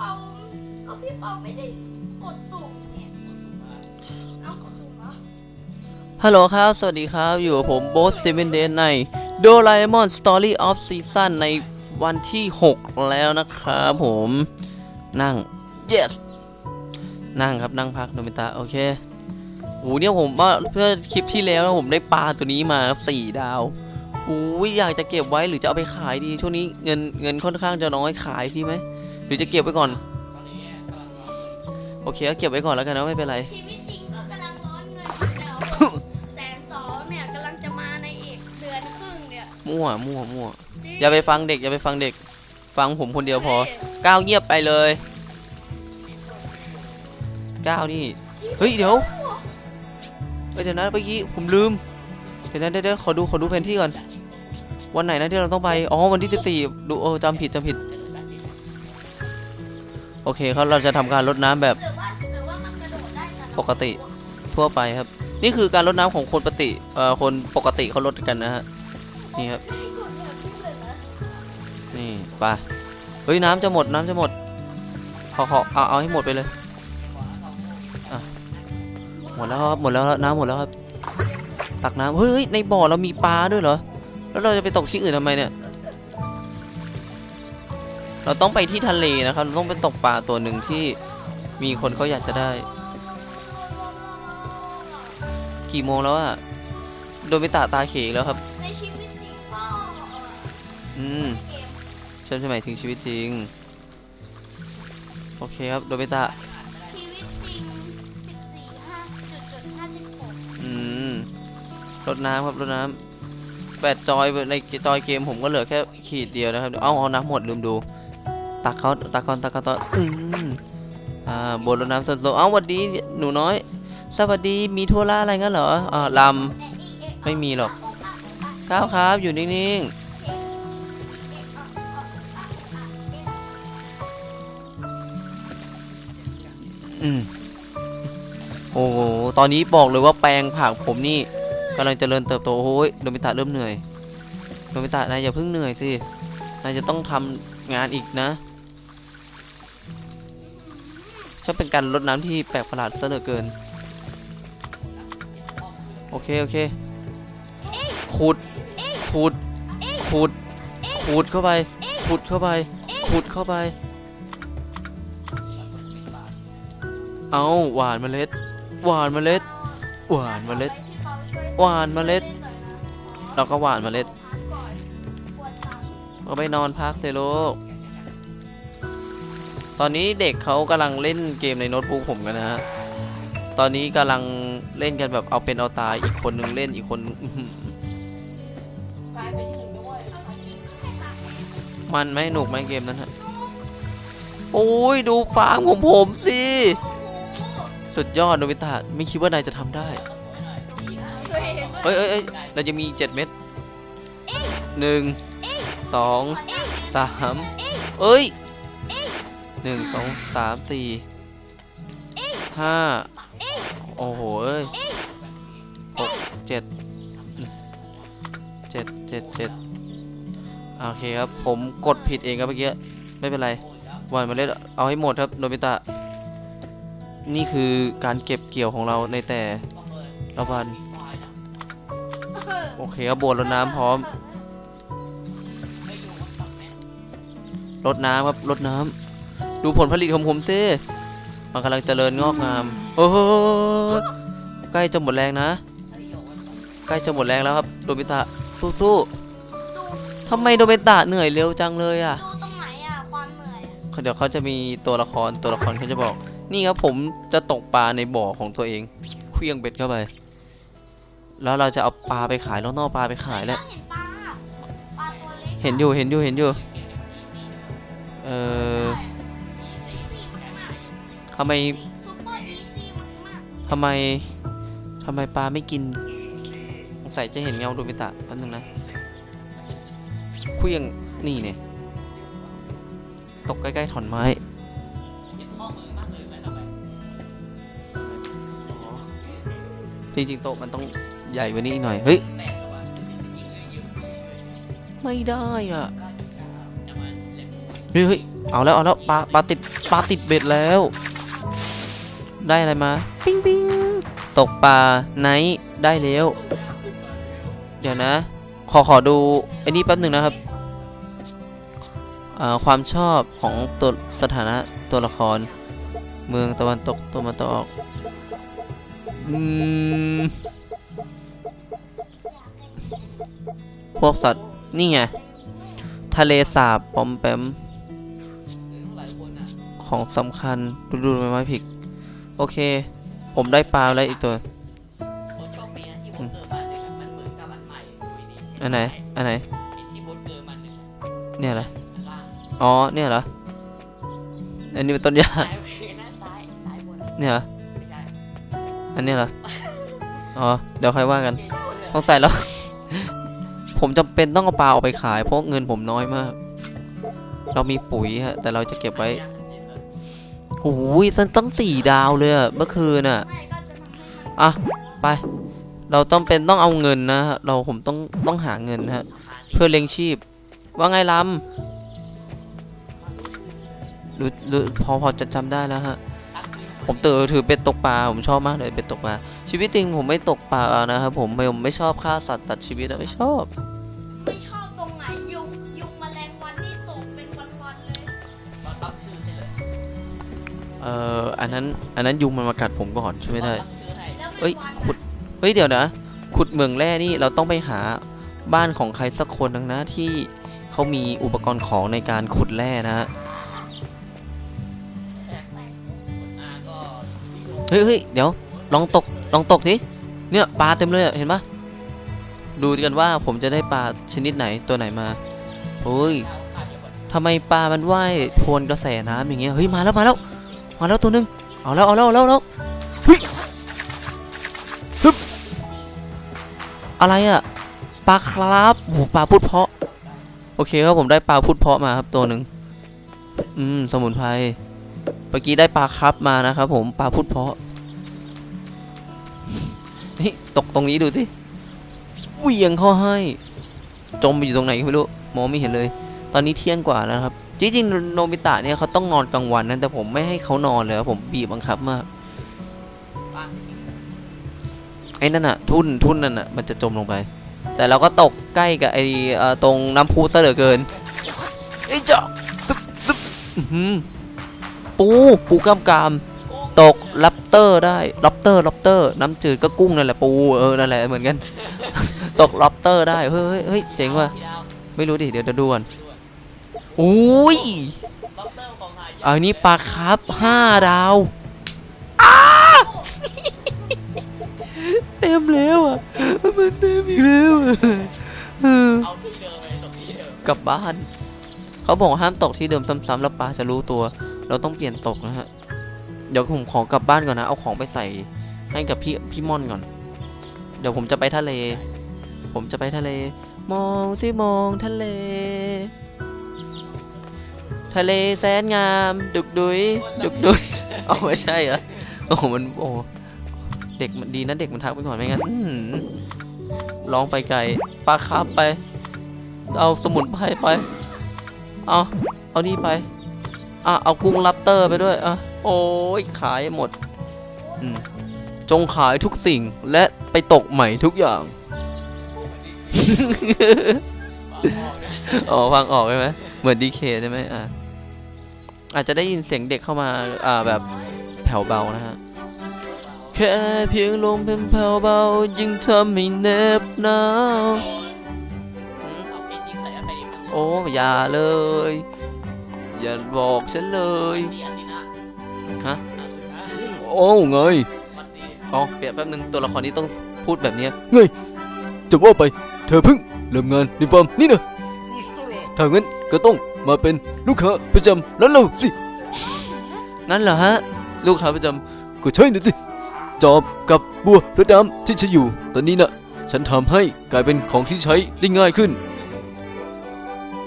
เปาก็พี่เปาไม่ได้กดสุ่มเนี่ยเอากดสุ่มเหรอฮัลโหลครับ สวัสดีครับ อยู่กับผมโบสตีเวนเดนในโดราเอมอนสตอรี่ออฟซีซั่นในวันที่ 6 แล้วนะครับผมนั่ง yes นั่งครับนั่งพักโนมิตะ โอเคโอ้เนี่ยผมว่าเพื่อคลิปที่แล้วผมได้ปลาตัวนี้มาครับสี่ดาวโอ้ยอยากจะเก็บไว้หรือจะเอาไปขายดี ช่วงนี้เงินเงินค่อนข้างจะน้อยขายดีไหม รือจะเก็บไว้ก่อน โอเคก็เก็บไว้ก่อนแล้วกันนะไม่เป็นไร ชีวิตจริงก็กำลังร้อนเงินอยู่แล้วแสนสองเนี่ยกำลังจะมาในอีกเดือนครึ่งเนี่ยมั่วมั่วมั่วจริงอย่าไปฟังเด็กอย่าไปฟังเด็ก ฟังผมคนเดียวพอก้าวเงียบไปเลยก้าวนี่ เฮ้ยเดี๋ยวเฮ้ยเดี๋ยวนะเมื่อกี้ผมลืม เดี๋ยวนะเดี๋ยวเดี๋ยวขอดูขอดูแผนที่ก่อน วันไหนนะที่เราต้องไป อ๋อวันที่ 14 ดูโอ้จำผิดจำผิดโอเคครับเราจะทำการรดน้ำแบบปกติทั่วไปครับ นี่คือการรดน้ำของคนปกติเอ่อคนปกติเขารดกันนะฮะนี่ครับให้กดแบบที่เลยนะนี่ไปเฮ้ยน้ำจะหมดน้ำจะหมดขอขอเอาเอาให้หมดไปเลยหมดแล้วครับหมดแล้วน้ำหมดแล้วครับตักน้ำเฮ้ยเฮ้ยในบ่อเรามีปลาด้วยเหรอแล้วเราจะไปตกที่อื่นทำไมเนี่ย เราต้องไปที่ทะเลนะครับเราต้องไปตกปลาตัวหนึ่งที่มีคนเขาอยากจะได้ กี่โมงแล้วอะโดนไปตาตาเขอีกแล้วครับในชีวิตจริงก็อืมเกมฉันจะหมายถึงชีวิตจริง โอเคครับโดเบตะชีวิตจริงสิบสี่ห้าจุดจุดห้าสิบหกอืมรดน้ำครับรดน้ำแบตจอยในจอยเกมผมก็เหลือแค่ขีดเดียวนะครับ เอาเอาน้ำหมดลืมดู ตักเขาตักก่อนตักก่อนตักอืมอ่าบนรดน้ำสดๆเอ้าสวัสดีหนูน้อย สวัสดีมีธุระอะไรงั้นเหรออ่าลำไม่มีหรอกก้าวครับอยู่นิ่งๆ อืมโอ้โห ตอนนี้บอกเลยว่าแปลงผักผมนี่กำลังเจริญเติบโตโอ้ยโดมิตะเริ่มเหนื่อยโดมิตะนายอย่าเพิ่งเหนื่อยสิ นายจะต้องทำงานอีกนะ ช่างเป็นการรดน้ำที่แปลกประหลาดซะเหลือเกิน โอเค โอเค ขุด ขุด ขุด ขุดเข้าไป ขุดเข้าไป ขุดเข้าไป เอาหวานเมล็ด หวานเมล็ด หวานเมล็ด หวานเมล็ด เราก็หวานเมล็ดก็ไปนอนพักเซโลก ตอนนี้เด็กเขากำลังเล่นเกมในโน้ตบุ๊กผมกันนะฮะ ตอนนี้กำลังเล่นกันแบบเอาเป็นเอาตายอีกคนนึงเล่นอีกคนมันไหมหนุกไหมเกมนั้นฮะ โอ้ยดูฟาร์มของผมสิ สุดยอดโนบิตะไม่คิดว่านายจะทำได้ เฮ้ยเฮ้ยเฮ้ยเราจะมีเจ็ดเม็ดหนึ่งสองสามเอ้ย หนึ่งสองสามสี่ห้าโอ้โหเอ้ยหกเจ็ดเจ็ดเจ็ดเจ็ดโอเคครับ ผมกดผิดเองครับเมื่อกี้ไม่เป็นไรวานมาเล็ดเอาให้หมดครับโนบิตะ นี่คือการเก็บเกี่ยวของเราในแต่ละวัน โอเคครับโบนรดน้ำพร้อมรดน้ำครับรดน้ำ ดูผลผลิตของผมซิมันกำลังเจริญงอกงาม โอ้โหใกล้จะหมดแรงนะ ใกล้จะหมดแรงแล้วครับ โดมิตะสู้ดูๆทำไมโดมิตะเหนื่อยเร็วจังเลยอะ ดูตรงไหนอะความเหนื่อยอะเดี๋ยวเขาจะมีตัวละครตัวละครเขาจะบอก นี่ครับผมจะตกปลาในบ่อของตัวเองเคลี้ยงเบ็ดเข้าไป แล้วเราจะเอาปลาไปขายแล้วนอกปลาไปขายแล้ว เห็นปลาปลาตัวเล็กเห็นอยู่เห็นอยู่เห็นอยู่ เอ่ออีซี่มาก ทำไมๆซุปเปอร์อีซี่มากทำไมทำไมปลาไม่กินสงสัยจะเห็นเงาโดมิตะแป๊บนึงนะเคลี้ยงนี่เนี่ยตกใกล้ๆถอนไม้จริงๆโต๊ะมันต้องใหญ่กว่านี้อีกหน่อย เฮ้ย ไม่ได้อะเฮ้ยเฮ้ยเอาแล้วเอาแล้วปลาปลาติดปลาติดเบ็ดแล้ว ได้อะไรมา ปิ้งปิ้งตกปลาไนท์ได้แล้ว เดี๋ยวนะ ขอขอดูไอ้นี่แป๊บหนึ่งนะครับอ่าความชอบของตัวสถานะตัวละคร เมืองตะวันตกตะวันตกออกอืมพวกสัตว์ นี่ไง ทะเลสาบปอมแปมของสำคัญ ดูดูไม้ไม้ผิก โอเค ผมได้ปลาแล้วอีกตัวผมโชคดีนะที่ผมเกิดมาเนี่ยมันเหมือนกับอันใหม่อยู่ดีๆอันไหน อันไหนไอ้ที่บดเกิดมันเนี่ยเนี่ยเหรอ อันล่างอ๋อ เนี่ยเหรอ อันนี้เป็นต้นหญ้าซ้ายหน้าซ้ายซ้ายบนเนี่ยเหรอ ไม่ใช่อันนี้เหรอ อ๋อ เดี๋ยวค่อยว่ากันเกมเพื่อนต้องใส่แล้ว ผมจำเป็นต้องเอาปลาออกไปขายเพราะเงินผมน้อยมาก เรามีปุ๋ยฮะ แต่เราจะเก็บไว้ โอ้ยสันตั้งสี่ดาวเลยอะเมื่อคืนอะไม่ก็จะทำให้มันอะ ไป เราต้องเป็นต้องเอาเงินนะฮะเราผมต้องต้องหาเงินนะฮะ เพื่อเลี้ยงชีพ ว่าไงลำรู้รู้พอพอจะจำได้แล้วฮะ ผมเตอถือเป็ดตกปลา ผมชอบมากเลยเป็ดตกปลา ชีวิตจริงผมไม่ตกปลานะครับผมไม่ผมไม่ชอบฆ่าสัตว์ตัดชีวิตอะไม่ชอบ เอ่ออันนั้นอันนั้นยุงมันมากัดผมก่อนช่วยไม่ได้เราตั้งชื่อให้แล้วเอ้ยเป็นวันขุดเฮ้ยเดี๋ยวนะ ขุดเหมืองแร่นี่เราต้องไปหาบ้านของใครสักคนนึงนะที่เขามีอุปกรณ์ของในการขุดแร่นะฮะแตกๆคนอาก็เฮ้ยเฮ้ยเดี๋ยวลองตกลองตกสิเนี่ยปลาเต็มเลยอะเห็นปะดูกันว่าผมจะได้ปลาชนิดไหนตัวไหนมาเฮ้ยเอาขาเดียวก่อนทำไมปลามันว่ายทวนกระแสน้ำอย่างเงี้ยเฮ้ยมาแล้วมาแล้ว มาแล้วตัวหนึงเอาแล้วเอาแล้วเอาแล้วเอแล้วฮ้ยฮึบอะไรอะปลาครับโอ้โหปลาพุดเพาะ โอเคครับผมได้ปลาพุดเพาะมาครับตัวหนึ่งอืมสมุนไพรเมื่อกี้ได้ปลาครับมานะครับผมปลาพุดเพาะเฮ้ยตกตรงนี้ดูสิเหวียงเข้าให้ จมไปอยู่ตรงไหนก็ไม่รู้มองไม่เห็นเลย ตอนนี้เที่ยงกว่าแล้วครับ จริงๆโนบิตะเนี่ยเขาต้องนอนกลางวันนะแต่ผมไม่ให้เขานอนเลยผมบีบบังคับมากไอ้นั่นน่ะทุ่นทุ่นนั่นน่ะมันจะจมลงไป แต่เราก็ตกใกล้กับไอ้เอ่อตรงน้ำพุซะเหลือเกินไอ้เจ้าซึบซึบปูปูกล้ามกามตกลับเตอร์ได้ลับเตอร์ลับเตอร์ น้ำจืดก็กุ้งนั่นแหละปูเออนั่นแหละเหมือนกัน ตกลับเตอร์ได้เฮ้ยเฮ้ยเจ๋งว่ะไม่รู้ดิเดี๋ยวจะดูก่อน อุ้ยด็อกเตอร์ของนายอันนี้ปลาครับห้าดาวเต็มแล้วอะ มันเต็มอีกแล้วอะเออเอาที่เดิมไปตรงนี้เดิมกลับบ้าน เขาบอกห้ามตกที่เดิมซ้ำๆแล้วปลาจะรู้ตัว เราต้องเปลี่ยนตกนะฮะ เดี๋ยวผมขอกลับบ้านก่อนนะ เอาของไปใส่ให้กับพี่พี่ม่อนก่อน เดี๋ยวผมจะไปทะเล ผมจะไปทะเล มองสิมองทะเล ทะเลแสนงาม ดุกดุยดุกดุยเอาไม่ใช่เหรอโอ้มันโอ้เด็กมันดีนะเด็กมันทักไปก่อนไม่งั้นร้องไปไกลปลาคาบไป เอาสมุนไพรไป เอาเอานี่ไปอะเอากุ้งลับเตอร์ไปด้วยอะโอ้ยขายหมดอืมจงขายทุกสิ่งและไปตกใหม่ทุกอย่างอ๋อฟังออกใช่ไหมเหมือนดีเคใช่ไหมอะ อาจจะได้ยินเสียงเด็กเข้ามาอ่าแบบแผ่วเบานะฮะแค่เพียงลมเพนแผ่วเบายิ่งทำให้เหน็บหนาวเอาเป็นยิงใส่อะไรไปดิมันโอ้อย่าเลย อย่าบอกฉันเลยนี่อาทิตย์หน้าฮะอาทิตย์หน้าโอ้ไงวันดีอ๋อเปลี่ยนแป๊บนึงตัวละครนี้ต้องพูดแบบเนี้ยไงจะว่าไป เธอเพิ่งเริ่มงานในฟาร์มนี่นะถ้างั้น ก็ต้องมาเป็นลูกค้าประจำร้านเราสิ งั้นเหรอฮะ ลูกค้าประจำก็ใช่นะสิ จอบกับบัวพระดำที่ใช้อยู่ ตอนนี้นะฉันทำให้กลายเป็นของที่ใช้ได้ง่ายขึ้น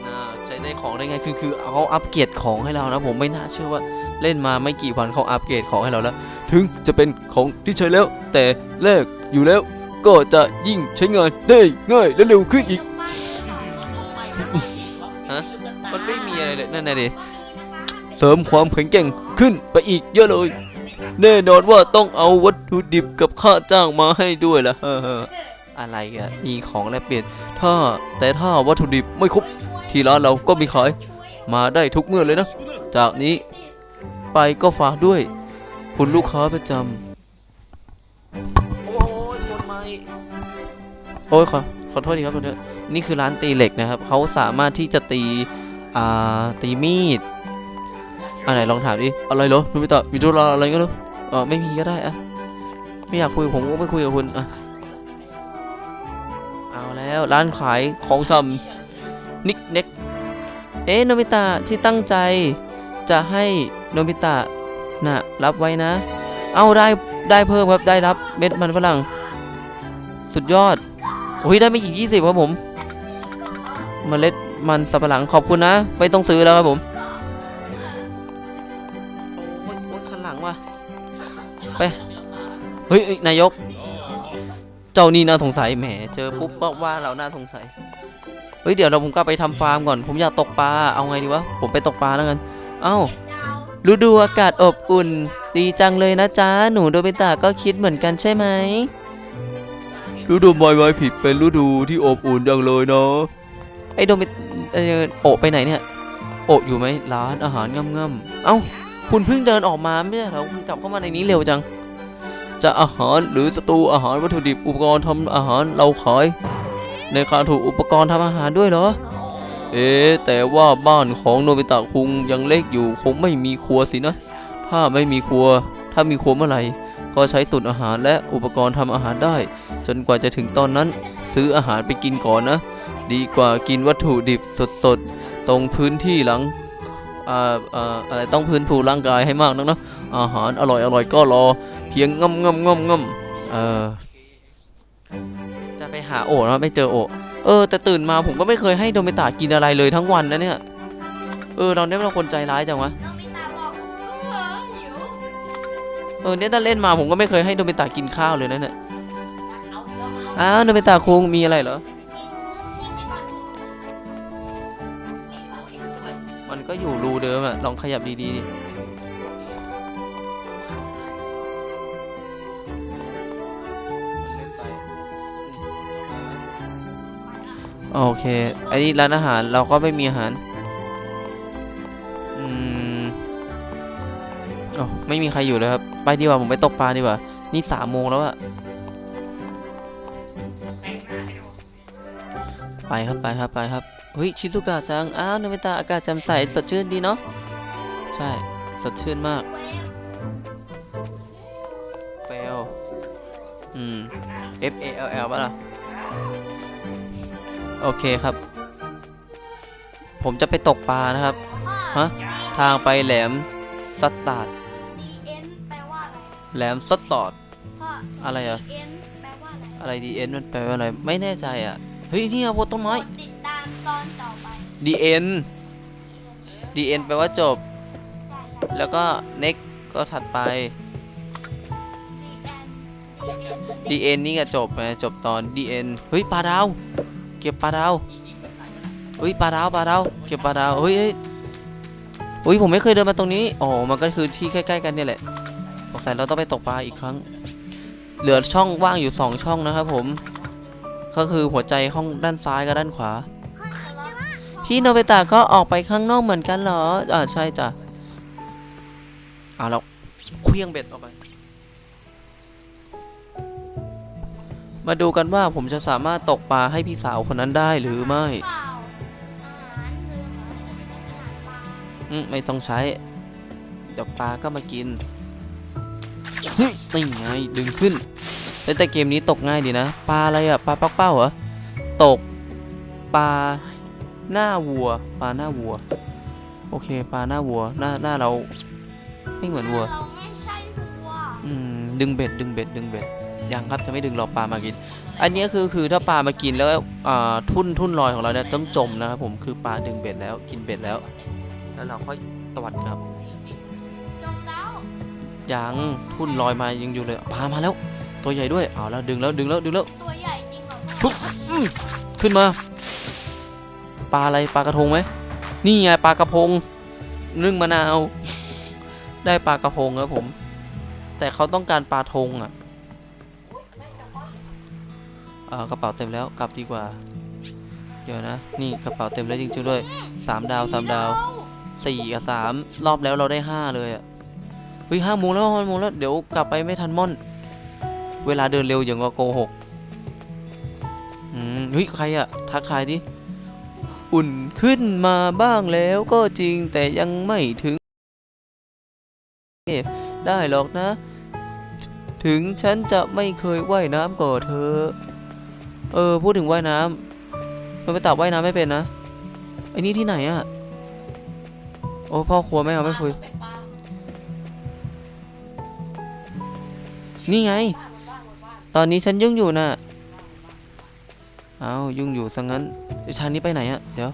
น่าใช้ได้ของได้ง่ายขึ้นคือเขาอัปเกรดของให้เรานะผมไม่น่าเชื่อว่าเล่นมาไม่กี่วันเขาอัปเกรดของให้เราแล้ว ถึงจะเป็นของที่ใช้แล้ว แต่แรกอยู่แล้วก็จะยิ่งใช้งานได้ง่ายและเร็วขึ้นอีกฮะมั นั่นน่ะดิเสริมความแข็งแกร่งขึ้นไปอีกเยอะเลย แน่นอนว่าต้องเอาวัตถุดิบกับค่าจ้างมาให้ด้วยล่ะอะไรอะมีของแลกเปลี่ยน ถ้าแต่ถ้าวัตถุดิบไม่ครบที่ร้านเราก็มีขายมาได้ทุกเมื่อเลยนะ จากนี้ไปก็ฝากด้วย คุณลูกค้าประจำโอ้ยทนไหม่โอ้ยขอขอโทษทีครับขอโทษนี่คือร้านตีเหล็กนะครับ เขาสามารถที่จะตี อ่าตีมีดอันไหนลองถามดิอะไรเหรอนูบิตะมีธุระอะไรก็เหรอเออไม่มีก็ได้อะไม่อยากคุยผมก็ไม่คุยกับคุณอะเอาแล้วร้านขายของชำนิกเน็กเอ๊ะโนบิตะที่ตั้งใจ จะให้โนบิตะน่ะรับไว้นะ เอาได้ได้เพิ่มครับได้รับเม็ดมันฝรั่ง สุดยอดโอ้ยได้ไม่กี่ยี่สิบครับผม เมล็ด มันสับปะหลังขอบคุณนะ ไม่ต้องซื้อแล้วครับผมโอ้ยโอ้ยขันหลังว่ะไปเฮ้ยเอ้ยนายก เจ้านี่น่าสงสัยแหมเจอปุ๊บบอกว่าเราน่าสงสัยเฮ้ยเดี๋ยวเราผมกลับไปทำฟาร์มก่อน ผมอยากตกปลาเอาไงดีวะผมไปตกปลาแล้วกัน เอ้าฤดูอากาศอบอุ่น ดีจังเลยนะจ๊ะหนูโดบิตะก็คิดเหมือนกันใช่ไหมฤดูใบไม้ผลิเป็นฤดูที่อบอุ่นจังเลยเนาะไอ้โดบิ เออโอะไปไหนเนี่ย โอะอยู่ไหมร้านอาหารง่ำๆเอ้า คุณเพิ่งเดินออกมาไม่ใช่เหรอคุณกลับเข้ามาในนี้เร็วจัง จะอาหารหรือสตูอาหารวัตถุดิบอุปกรณ์ทำอาหารเราขาย ในการถูกอุปกรณ์ทำอาหารด้วยเหรอ เอ๊แต่ว่าบ้านของโนบิตะคุงยังเล็กอยู่คงไม่มีครัวสินะ ถ้าไม่มีครัว ถ้ามีครัวเมื่อไหร่ก็ใช้สูตรอาหารและอุปกรณ์ทำอาหารได้ จนกว่าจะถึงตอนนั้น ซื้ออาหารไปกินก่อนนะ ดีกว่ากินวัตถุดิบสดๆ ตรงพื้นที่หลังอ่าอ่าอะไรต้องพื้นผูร่างกายให้มากนักเนาะอาหารอร่อยอร่อยก็รอ เพียงง่ำง่ำง่ำง่ำเออจะไปหาโอะแล้วไม่เจอโอะเออ แต่ตื่นมาผมก็ไม่เคยให้โดเมตากินอะไรเลยทั้งวันนะเนี่ยเออเราเนี่ยเป็นคนใจร้ายจังวะเออเนี่ยถ้าเล่นมาผมก็ไม่เคยให้โดเมตากินข้าวเลยนะเนี่ยอ้าวโดเมตาคุงมีอะไรเหรอ อยู่รูเดิมอะลองขยับดีๆดิโอเคไอ้นี่ร้านอาหารเราก็ไม่มีอาหาร อืมโอ้ไม่มีใครอยู่เลยครับ ไปดีกว่าผมไปตกปลาดีกว่า นี่สามโมงแล้วอะไปครับไปครับไปครับ เฮ้ยชิซุกะจัง อ้าวนามิตาอากาศแจ่มใสสดชื่นดีเนาะ ใช่ สดชื่นมากเวฟเฟลอืม F A L L ป่ะล่ะ โอเคครับ ผมจะไปตกปลานะครับพ่อฮะ ทางไปแหลมสัดสาดดีเอ็นแปลว่าอะไรแหลมสัดสอดพ่ออะไรอะดีเอ็นแปลว่าอะไรอะไร D N มันแปลว่าอะไร ไม่แน่ใจอะ เฮ้ย นี่อะโพต้นไม้กดติดตามตอนต่อไป D N D N แปลว่าจบ แล้วก็ next ก็ถัดไปดีเอ็น D N นี่ก็จบไงจบตอน D N เฮ้ยปลาดาว เก็บปลาดาวเฮ้ยปลาดาวปลาดาวเก็บปลาดาวเฮ้ยเฮ้ยเฮ้ยผมไม่เคยเดินมาตรงนี้อ๋อมันก็คือที่ใกล้ๆกันเนี่ยแหละสงสัยเราต้องไปตกปลาอีกครั้ง เหลือช่องว่างอยู่สองช่องนะครับผม ก็คือหัวใจห้องด้านซ้ายกับด้านขวา พี่โนเบตะก็ออกไปข้างนอกเหมือนกันเหรออ่าใช่จ้ะเอาแล้วเคลี้ยงเบ็ดออกไป มาดูกันว่าผมจะสามารถตกปลาให้พี่สาวคนนั้นได้หรือไม่อืมไม่ต้องใช้ เดี๋ยวปลาก็มากินเฮ้ยนี่ไงดึงขึ้นแต่แต่เกมนี้ตกง่ายดีนะ ปลาอะไรอะปลาปักเป้าเหรอ ตกปลา หน้าวัว ปลาหน้าวัว โอเค ปลาหน้าวัว หน้าหน้าเรา ไม่เหมือนวัว เราไม่ใช่วัวอืม ดึงเบ็ด ดึงเบ็ด ดึงเบ็ด ยังครับจะไม่ดึงรอปลามากิน อันนี้คือคือถ้าปลามากินแล้วอ่าทุ่นทุ่นลอยของเราเนี่ยต้องจมนะครับผม คือปลาดึงเบ็ดแล้ว กินเบ็ดแล้ว แล้วเราค่อยตวัดครับ จมแล้วยังทุ่นลอยมายังอยู่เลยปลามาแล้ว ตัวใหญ่ด้วย เอาแล้วดึงแล้วดึงแล้วดึงแล้วตัวใหญ่จริงเหรอทุพ่อบอื้อขึ้นมา ปลาอะไรปลากระทงไหมนี่ไงปลากระพงนึ่งมะนาวได้ปลากระพงครับผม แต่เขาต้องการปลาทงอะเอ่ากระเป๋าเต็มแล้วกลับดีกว่า เดี๋ยวนะ นี่กระเป๋าเต็มแล้วจริงๆด้วยสามดาวสามดาวสี่กับสามรอบแล้วเราได้ห้าเลยอะเฮ้ยห้าโมงแล้วห้าโมงแล้วเดี๋ยวกลับไปไม่ทันม่อน เวลาเดินเร็วอย่างกับโกหกอืมเฮ้ยใครอะทักทายดิ อุ่นขึ้นมาบ้างแล้วก็จริงแต่ยังไม่ถึงได้หรอกนะ ถึงฉันจะไม่เคยว่ายน้ำก่อเธอ เออ พูดถึงว่ายน้ำมันไปตับว่ายน้ำไม่เป็นนะไอ้นี่ที่ไหนอะโอ้พ่อครัวไม่เอาไม่คุย นี่ไง ตอนนี้ฉันยุ่งอยู่น่ะ เอายุ่งอยู่ซะงั้นชานนี้ไปไหนอะเดี๋ยว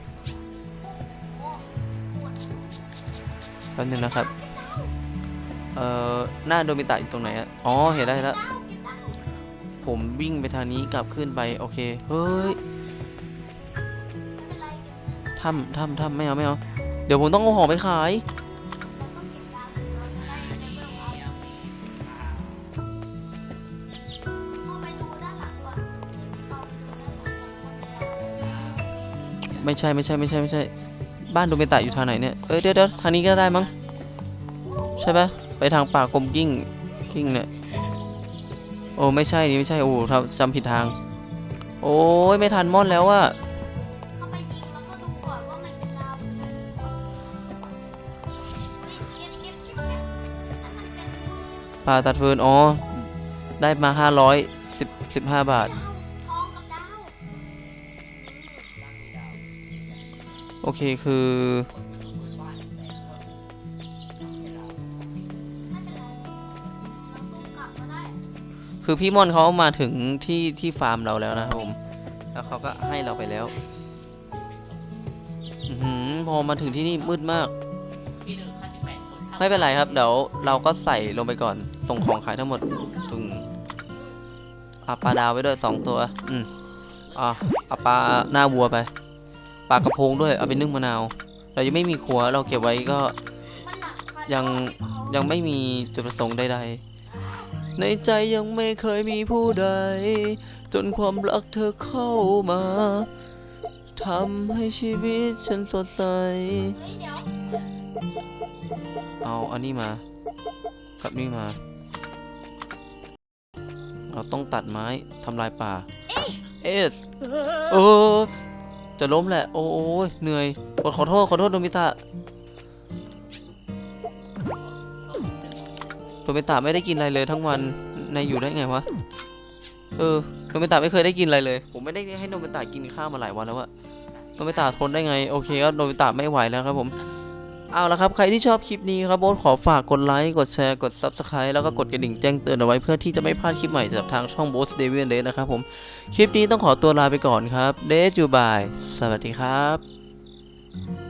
แป๊บนึงนะครับ เอ่อ หน้าโดมิตะอยู่ตรงไหนอะอ๋อ เห็นได้แล้ว ผมวิ่งไปทางนี้กลับขึ้นไป โอเค เฮ้ยถ้ำถ้ำถ้ำไม่เอา ไม่เอา เดี๋ยวผมต้องเอาของไปขาย ใช่ไม่ใช่ไม่ใช่ไม่ใช่ บ้านโดมิตะอยู่ทางไหนเนี่ย เอ้ยเดี๋ยวเดี๋ยวทางนี้ก็ได้มั้ง ใช่ปะไปทางป่ากลมกิ้งกิ้งเนี่ย โอ้ไม่ใช่นี่ไม่ใช่ โอ้ทำจำผิดทาง โอ้ยไม่ทันม่อนแล้วอะเข้าไปยิงแล้วก็ดูก่อนว่ามันเป็นดเป็นเก็บเก็บเก็บเก็บถ้ามันเป็นปลาตัดฟืนอ๋อ ได้มาห้าร้อยสิบสิบห้าบาท เคคือ คือพี่ม่อนเขามาถึงที่ที่ฟาร์มเราแล้วนะครับผม แล้วเขาก็ให้เราไปแล้วอพอมาถึงที่นี่มืดมาก ไม่เป็นไรครับเดี๋ยวเราก็ใส่ลงไปก่อน ส่งของขายทั้งหมดตึงอาปลาดาวไว้ด้วยสองตัว อืมอะเอาปลาหน้าวัวไป ปลากระพงด้วยเอาไปนึ่งมะนาว เรายังไม่มีครัวเราเก็บไว้ก็ยังยังไม่มีจุดประสงค์ใดๆ ในใจยังไม่เคยมีผู้ใด จนความรักเธอเข้ามาทำให้ชีวิตฉันสดใสเฮ้ยเดี๋ยวเอาอันนี้มา กับนี่มา เราต้องตัดไม้ทำลายป่า เอส เออ จะล้มแหละ โอ้ยเหนื่อยขอขอโทษขอโทษโดมิตะโดมิตะไม่ได้กินอะไรเลยทั้งวันนายอยู่ได้ไงวะ เออโดมิตะไม่เคยได้กินอะไรเลย ผมไม่ได้ให้โดมิตะกินข้าวมาหลายวันแล้วอะโดมิตะทนได้ไง โอเคก็โดมิตะไม่ไหวแล้วครับผม เอาละครับใครที่ชอบคลิปนี้ครับโบ๊ทขอฝากกดไลค์กดแชร์กด Subscribe แล้วก็กดกระดิ่งแจ้งเตือนเอาไว้เพื่อที่จะไม่พลาดคลิปใหม่จากทางช่องโบ๊ทเดวินเดนะครับผมคลิปนี้ต้องขอตัวลาไปก่อนครับเดจูบายสวัสดีครับ